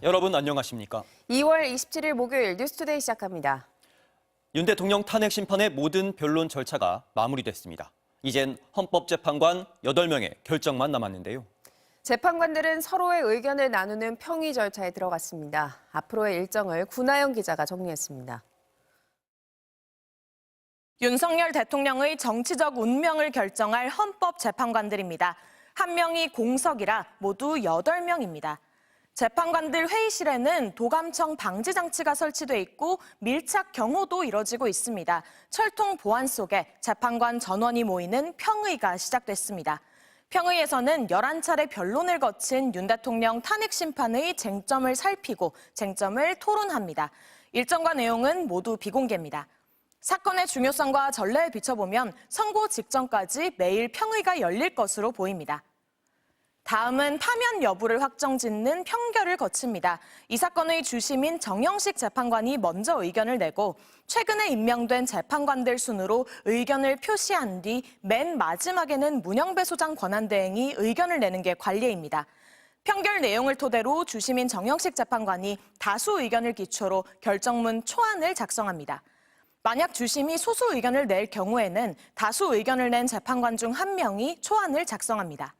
여러분 안녕하십니까? 2월 27일 목요일 뉴스투데이 시작합니다. 윤 대통령 탄핵 심판의 모든 변론 절차가 마무리됐습니다. 이젠 헌법재판관 8명의 결정만 남았는데요. 재판관들은 서로의 의견을 나누는 평의 절차에 들어갔습니다. 앞으로의 일정을 구나영 기자가 정리했습니다. 윤석열 대통령의 정치적 운명을 결정할 헌법재판관들입니다. 한 명이 공석이라 모두 8명입니다. 재판관들 회의실에는 도감청 방지 장치가 설치돼 있고 밀착 경호도 이뤄지고 있습니다. 철통 보안 속에 재판관 전원이 모이는 평의가 시작됐습니다. 평의에서는 11차례 변론을 거친 윤 대통령 탄핵 심판의 쟁점을 살피고 쟁점을 토론합니다. 일정과 내용은 모두 비공개입니다. 사건의 중요성과 전례에 비춰보면 선고 직전까지 매일 평의가 열릴 것으로 보입니다. 다음은 파면 여부를 확정짓는 평결을 거칩니다. 이 사건의 주심인 정영식 재판관이 먼저 의견을 내고 최근에 임명된 재판관들 순으로 의견을 표시한 뒤 맨 마지막에는 문영배 소장 권한대행이 의견을 내는 게 관례입니다. 평결 내용을 토대로 주심인 정영식 재판관이 다수 의견을 기초로 결정문 초안을 작성합니다. 만약 주심이 소수 의견을 낼 경우에는 다수 의견을 낸 재판관 중 한 명이 초안을 작성합니다.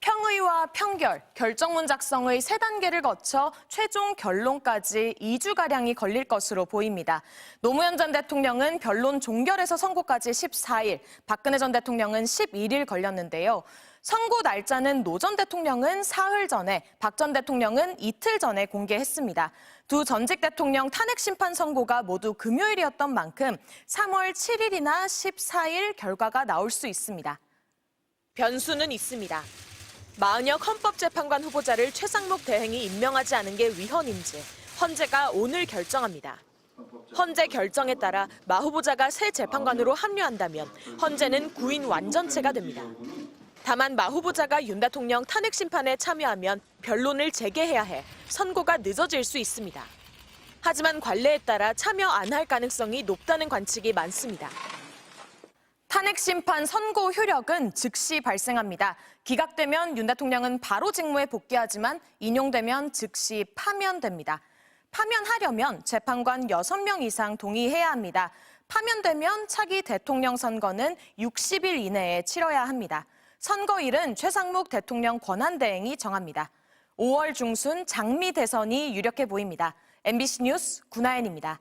평의와 평결, 결정문 작성의 세 단계를 거쳐 최종 결론까지 2주가량이 걸릴 것으로 보입니다. 노무현 전 대통령은 변론 종결에서 선고까지 14일, 박근혜 전 대통령은 11일 걸렸는데요. 선고 날짜는 노 전 대통령은 사흘 전에, 박 전 대통령은 이틀 전에 공개했습니다. 두 전직 대통령 탄핵 심판 선고가 모두 금요일이었던 만큼 3월 7일이나 14일 결과가 나올 수 있습니다. 변수는 있습니다. 마은혁 헌법재판관 후보자를 최상목 대행이 임명하지 않은 게 위헌인지 헌재가 오늘 결정합니다. 헌재 결정에 따라 마 후보자가 새 재판관으로 합류한다면 헌재는 구인 완전체가 됩니다. 다만 마 후보자가 윤 대통령 탄핵 심판에 참여하면 변론을 재개해야 해 선고가 늦어질 수 있습니다. 하지만 관례에 따라 참여 안 할 가능성이 높다는 관측이 많습니다. 탄핵 심판 선고 효력은 즉시 발생합니다. 기각되면 윤 대통령은 바로 직무에 복귀하지만 인용되면 즉시 파면됩니다. 파면하려면 재판관 6명 이상 동의해야 합니다. 파면되면 차기 대통령 선거는 60일 이내에 치러야 합니다. 선거일은 최상목 대통령 권한대행이 정합니다. 5월 중순 장미 대선이 유력해 보입니다. MBC 뉴스 구나연입니다.